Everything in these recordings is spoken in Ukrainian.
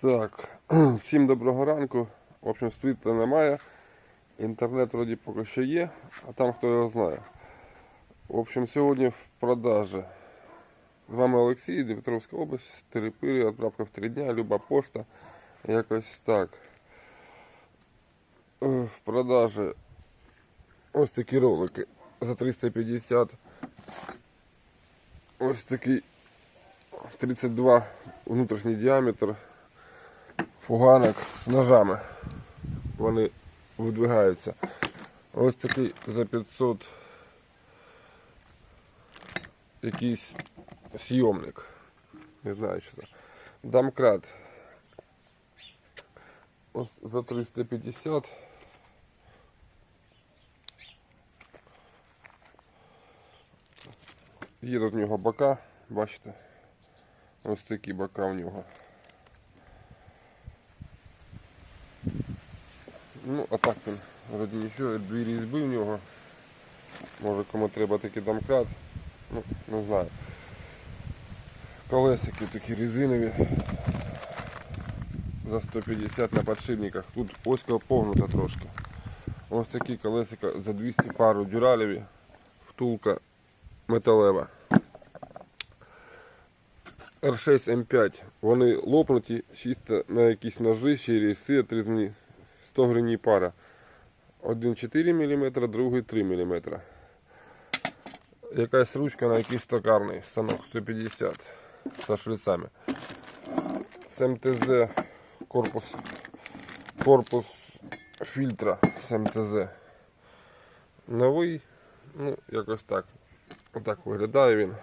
Так, всім доброго ранку. В общем, світла немає. Інтернет вроді поки що є, а там хто його знає. В общем, сьогодні в продажі. З вами Олексій, Дмитровська область, Терепири, відправка в три дня, люба пошта. Якось так. Е, В продажі ось такі ролики за 350. Ось такий 32 внутрішній діаметр фуганок з ножами. Вони видвигаються. Ось такий за 500 якийсь сйомник. Не знаю що це. Домкрат. Ось за 350. Є тут в нього бока, бачите? Ось такі бока в нього. Ну, а так він вроді нічого, дві різьби в нього. Може кому треба такий домкрат. Ну, не знаю. Колесики такі резинові. За 150 на подшипниках. Тут оська погнута трошки. Ось такі колесика за 200 пару дюралеві. Втулка металева. R6 M5. Вони лопнуті, чисто на якісь ножи, ще різці отрізані 100 гривні пара. Один 4 мм, другий 3 мм. Якась ручка на якийсь токарний станок 150 со шлицами. З МТЗ корпус, корпус фільтра з МТЗ. Новий, ну, якось так. Отак виглядає він.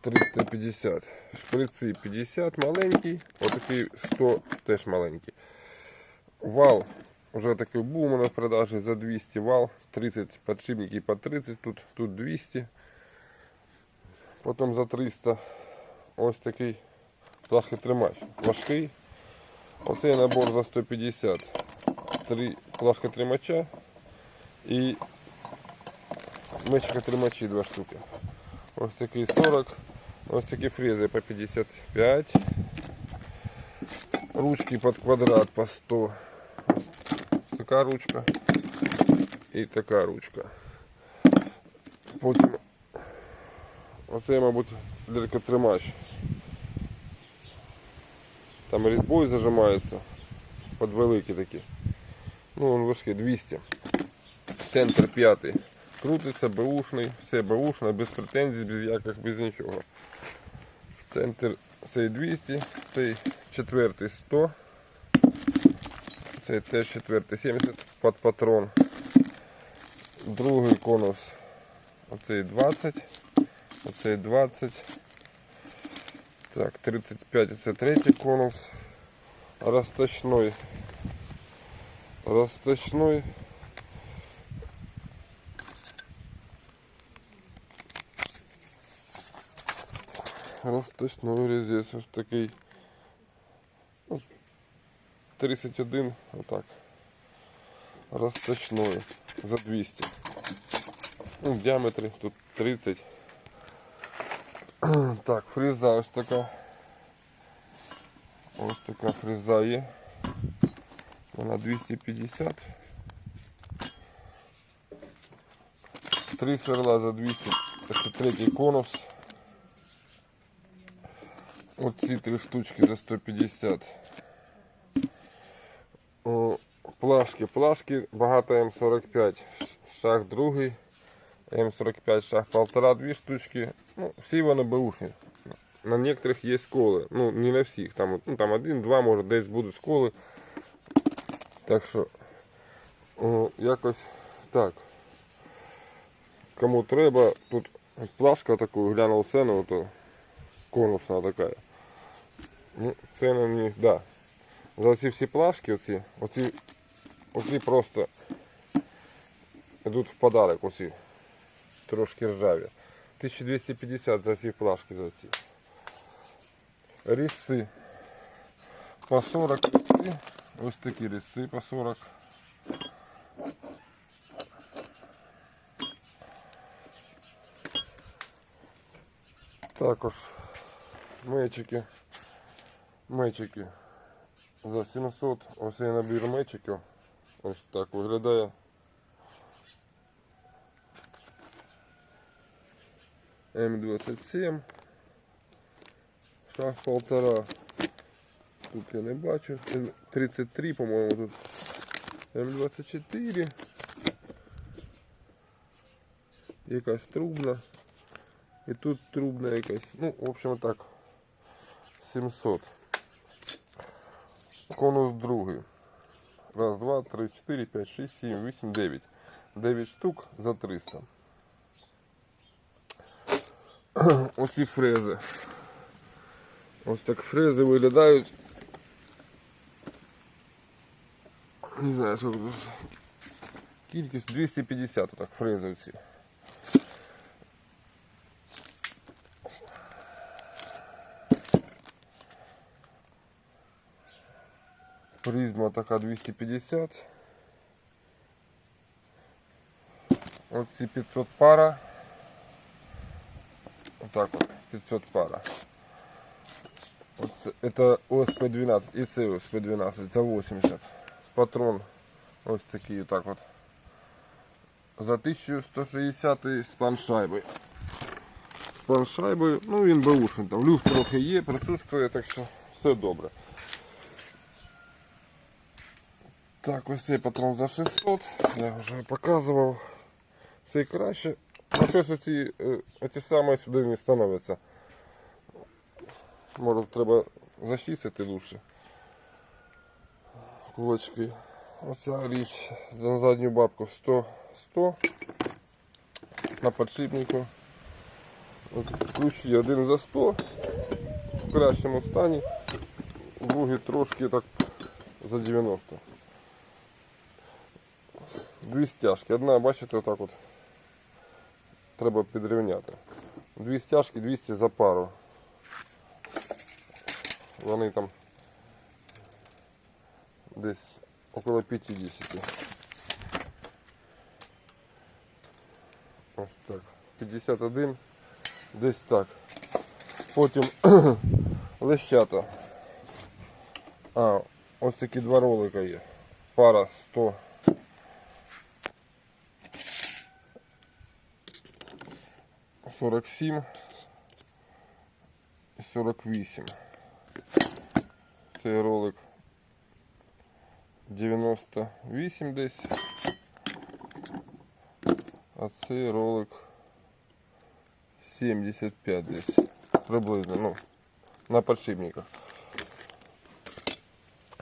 350. Шприци 50 маленький, отакий 100 теж маленький. Вал вже такий був у мене в продажі за 200 вал, 30 подшипників по 30, тут, тут 200. Потім за 300 ось такий плашкотримач. Важкий. Оцей набор за 150. Три плашкотримача і мечикотримачі два штуки. Ось такий 40. Ось такі фрези по 55. Ручки под квадрат по 100. Така ручка і така ручка. Потім оце, мабуть, далекотримач. Там різьбою зажимається. Під великі такі. Ну, він важкий, 200. Центр п'ятий. Крутиться, беушний, все беушне, без претензій, без яких, без нічого. Центр цей 200, цей четвертий 100. Цей теж четвертий 70 під патрон. Другий конус оцей 20, оцей 20. Так, 35 це третій конус. Розточной. Розточной. Розточной резец ось такий. Ну, 31, отак. Розточной за 200. Ну, в діаметрі тут 30. Так, фреза ось така. Ось така фреза є. Вона 250. Три сверла за 200. Це третій конус. Оці три штучки за 150. Плашки. Плашки багато М45. Шаг другий. М45 шаг полтора, дві штучки. Ну, всі вони беушні. На некоторых є сколи. Ну, не на всіх. Там, ну, там один, два, може десь будуть сколи. Так що о, якось так. Кому треба, тут плашка таку, глянув ціну, то конусна така. Ну, ціна не, да. За оці всі плашки, оці, оці, оці просто йдуть в подарок оці. Трошки ржаві. 1250 за ці плашки за ці. Різці по 40 різці. Ось такі різці по 40. Також мечики Мечики за 700. Ось є набір мечиків. Ось так виглядає. М27. Шаг полтора. Тут я не бачу. М33, по-моєму, тут. М24. Якась трубна. І тут трубна якась. Ну, в общем, так. 700. Конус другий. Раз, два, три, чотири, п'ять, шість, сім, вісім, дев'ять. Дев'ять штук за 300. Ось ці фрези. Ось так фрези виглядають. Не знаю, сколько тут. Кількість 250 так фрези ці. Призма така 250. Оці 500 пара. Отак от, 500 пара. Оце, это ОСП-12 і це ОСП-12 за 80. Патрон ось такий отак от. За 1160 з планшайбою. З планшайбою, ну він беушний, там люфт трохи є, присутствує, так що все добре. Так, ось цей патрон за 600, я вже показував. Цей краще. А щось оці, е, оці саме сюди не становляться. Може треба зачистити лучше. Кулачки. Оця річ за задню бабку 100 100 на подшипнику. Ключі один за 100 в кращому стані, другий трошки так за 90. Дві стяжки. Одна, бачите, отак от. Треба підрівняти. Дві стяжки 200 за пару. Вони там десь около 50. Ось так. 51. Десь так. Потім лещата. А, ось такі два ролика є. Пара 100. Сорок сім і сорок вісім. Цей ролик 98 десь. А цей ролик 75 десь. Приблизно, ну, на подшипниках.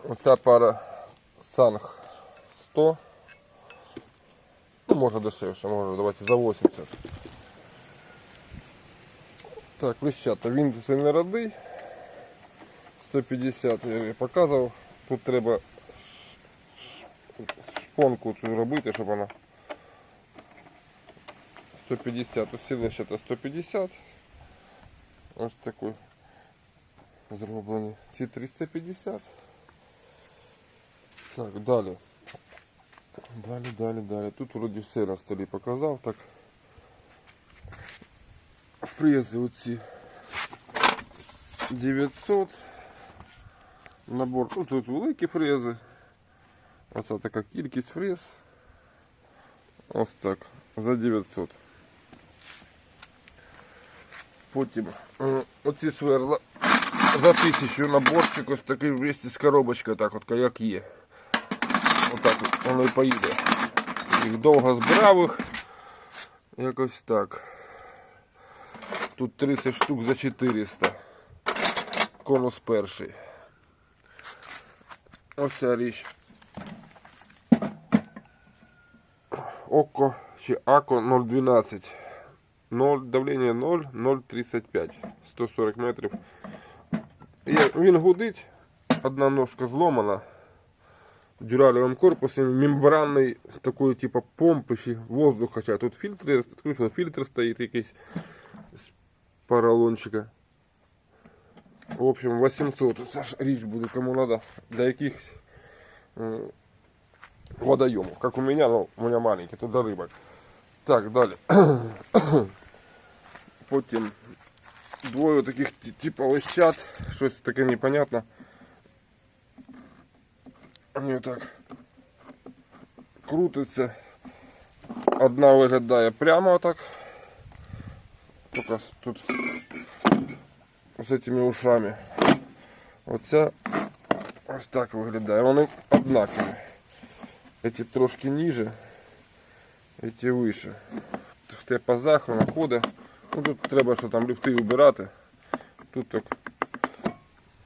Оця пара Санг 100. Ну, може дешевше, може, давайте за 80. Так, лищата, він це не радий. 150 я показував. Тут треба шпонку цю робити, щоб вона 150, усі лищата 150. Ось такий зроблені. Ці 350. Так, далі. Далі, далі, далі. Тут вроді все на столі показав. Так. Фрези оці 900. Набор. Ну, тут великі фрези. Оце така кількість фрез. Ось так. За 900. Потім оці сверла за 1000 наборчик ось такий вместе з коробочкою, так от як є. Отак от воно і поїде. Їх довго збирав їх. Якось так. Тут 30 штук за 400. Конус перший. Ось ця річ. Око чи АКО 012. 0, давлення 0, 0,35. 140 метрів. Є- Він гудить. Одна ножка зломана. В дюралевом корпусі мембранний такої типу помпи ще воздух хоча тут фільтр, відкручено фільтр стоїть якийсь з поролончика. В общем, 800. Це ж річ буде кому надо для якихось м, водоемов. Как у меня, но у меня маленький, туда рыбок. Так, далі. Потім двоє таких ті- типу лещат, щось таке непонятне. Вони отак крутиться. Одна виглядає прямо отак. Тільки з- тут з цими ушами. Оця ось так виглядає. Вони однакові. Эти трошки ниже, эти вище. В те пазах вона ходить. Ну, тут треба, що там люфти убирати. Тут так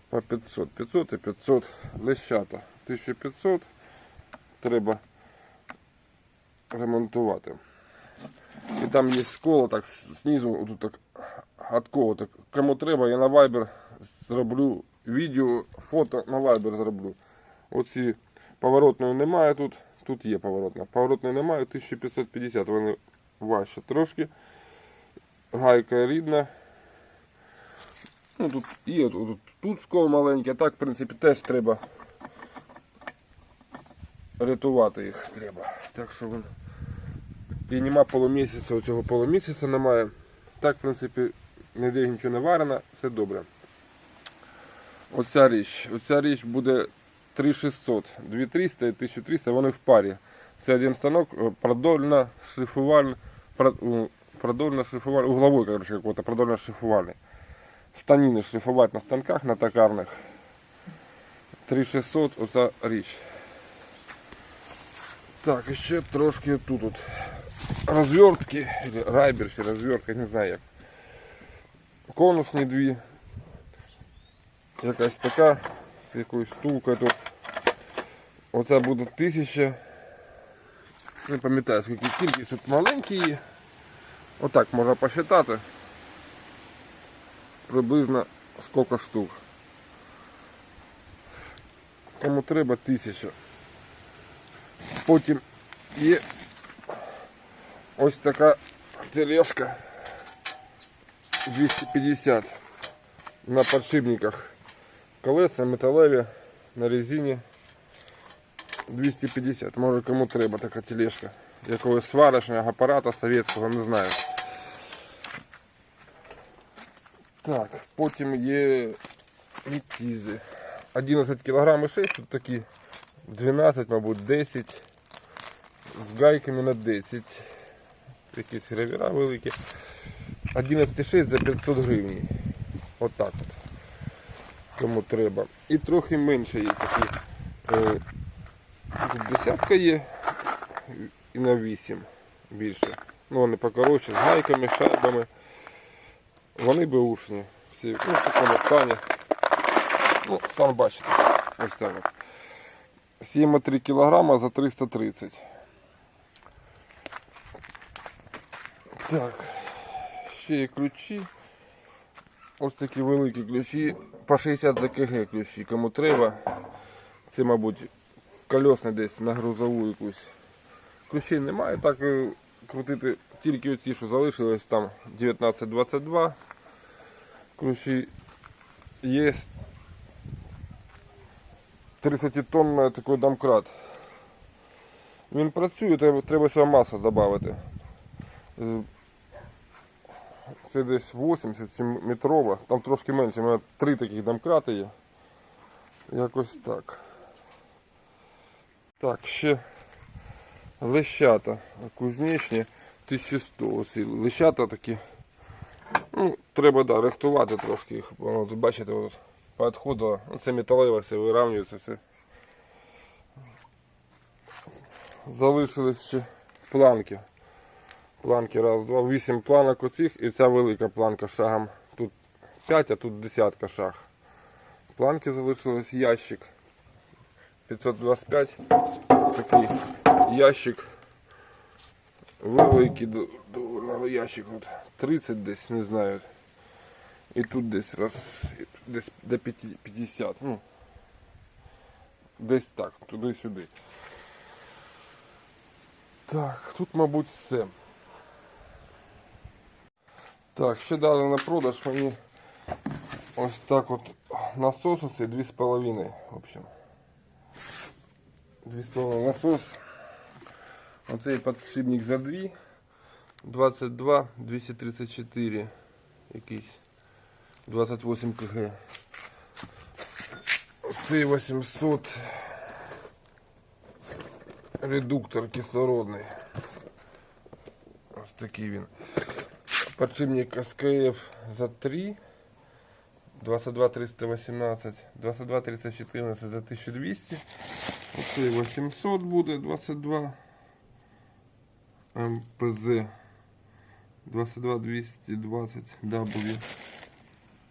по 500. 500 і 500 лещата. 1500 треба ремонтувати. І там є сколо, так знизу, тут так отколо. Так, кому треба, я на Viber зроблю відео, фото на Viber зроблю. Оці поворотної немає тут. Тут є поворотна. Поворотної немає, 1550, вони важче трошки. Гайка рідна. Ну, тут є, тут, тут, скол маленький, а так, в принципі, теж треба рятувати їх треба. Так що вон. І нема полумісяця, оцього полумісяця немає. Так, в принципі, ніде нічого не варено, все добре. Оця річ. Оця річ буде 3600, 2300 і 1300, вони в парі. Це один станок, е, продольно шліфувальний, продольно шліфувальний, угловой, короче, какой-то продольно шліфувальний. Станіни шліфувати на станках, на токарних. 3600, оця річ. Так, ще трошки тут от розвертки, райбер, чи розвертка, не знаю як. Конусні дві. Якась така, з якоюсь стулкою тут. Оце буде тисяча. Не пам'ятаю, скільки кількість тут маленькі. Отак можна посчитати. Приблизно скільки штук. Кому треба тисяча. Потім є ось така тележка 250 на подшипниках. Колеса металеві на резині 250. Може кому треба така тележка. Якогось сварочного апарата совєтського, не знаю. Так, потім є літізи. 11 кг і 6, тут такі 12, мабуть, 10 з гайками на 10. Якісь гравіра великі. 11,6 за 500 гривень. Отак от. Кому треба. І трохи менше є такі. Е, десятка є і на 8 більше. Ну вони покоротше, з гайками, шайбами. Вони беушні. Всі, ну, в такому стані. Ну, сам бачите. Ось так. от. 7,3 кг за 330. Так. Ще є ключі. Ось такі великі ключі. По 60 за КГ ключі. Кому треба. Це, мабуть, колесне десь на грузову якусь. Ключей немає. Так е, крутити тільки оці, що залишились там 19-22. Ключі є 30 тонн такий домкрат. Він працює, треба, треба сюди масу додати. Це десь 80 метрова, там трошки менше, у мене три таких домкрати є. Якось так. Так, ще лещата кузнечні 1100. Оці лещата такі. Ну, треба да, рихтувати трошки їх. Воно, тут, бачите, от, підходило. Ну, це металеве, все вирівнюється, все. Залишились ще планки. Планки раз, два, вісім планок оцих і ця велика планка шагом. Тут 5, а тут десятка шаг. Планки залишились ящик. 525. Такий ящик. Великий до- ящик. От 30 десь, не знаю. І тут десь раз, десь до 50. Ну, десь так, туди-сюди. Так, тут, мабуть, все. Так, ще дали на продаж мені ось так от насос оцей 2,5 в общем. 2,5 насос. Оцей подшипник за 2. 22, 234 якийсь. 28 кг. Цей 800 редуктор кислородний. Ось такий він. Подшипник СКФ за 3. 22 318, 22 314 за 1200. Оцей 800 буде, 22 МПЗ 22 220 W.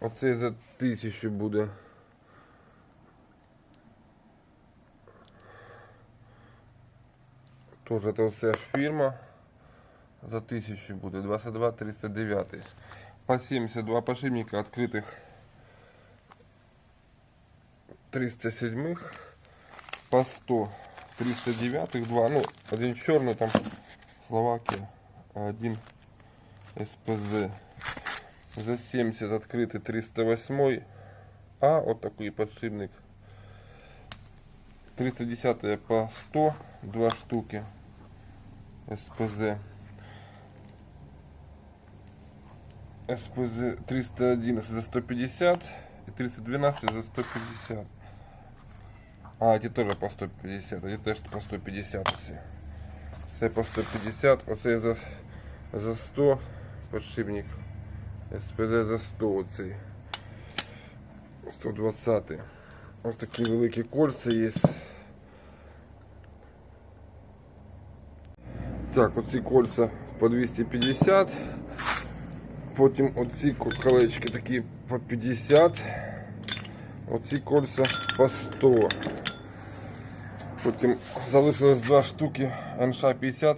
Оцей за 1000 буде. Тоже это оце ж фірма. За 1000 буде. 22 309. По 72 подшипника открытых 307 по 100 309 два ну один черный там. Словакия один СПЗ за 70 открытый 308 а вот такой подшипник. 310 по 100 два штуки СПЗ СПЗ 311 за 150 и 312 за 150. А, эти тоже по 150, эти теж по 150 все. Все по 150, оце за, за 100 подшипник. СПЗ за 100 оцей. 120. Ось такі великі кольця є. Так, оці кольця по 250. Потім оці колечки такі по 50. Оці кольця по 100. Потім залишилось два штуки НШ-50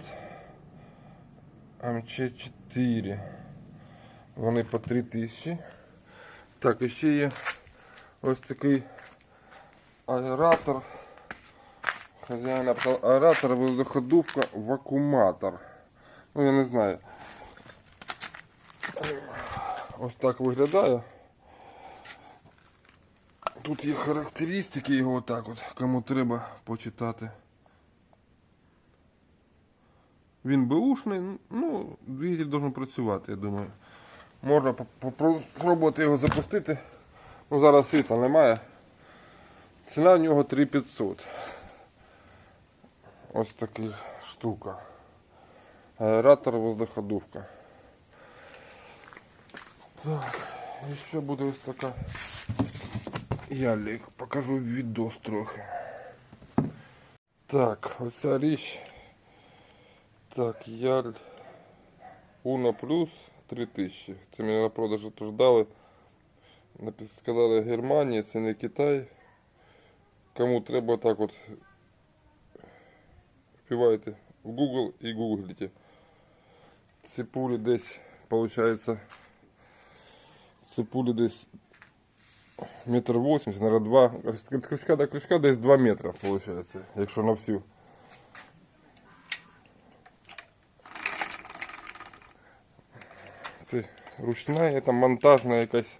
МЧ4. Вони по 3000. Так, і ще є ось такий аератор. Хазяїн написав аератор, воздуходувка, вакууматор. Ну я не знаю. Ось так виглядає. Тут є характеристики його отак от, кому треба почитати. Він беушний, ну, двигатель должен працювати, я думаю. Можна попробувати його запустити. Ну, зараз світла немає. Ціна в нього 3500. Ось така штука. Аератор воздуходувка. Так, еще буде ось така. Я ліг, покажу відос трохи. Так, оця річ. Так, яль Уна плюс 3000. Це мені на продажу теж дали. Напис- Сказали Германія, це не Китай. Кому треба так от вбивайте в Google і гуглите. Ці пулі десь, виходить, ці пулі десь метр восемьдесят, наверное, два. Від крючка до крючка десь 2 метра, виходить, якщо на всю. Це ручна, це монтажна якась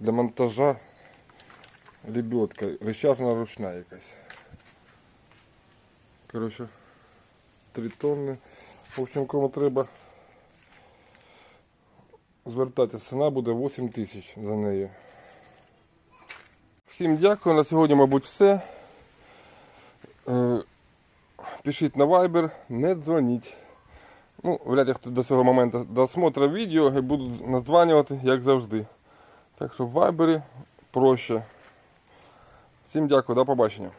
для монтажа лебедка. Речажна ручна якась. Коротше, 3 тонни. В общем, кому треба Звертатися, ціна буде 8 тисяч за неї. Всім дякую. На сьогодні, мабуть, все. Е, Пишіть на Viber, не дзвоніть. Ну, вряд ли хто до цього моменту досмотрив відео і буду надзванювати, як завжди. Так що в Viber проще. Всім дякую, до побачення.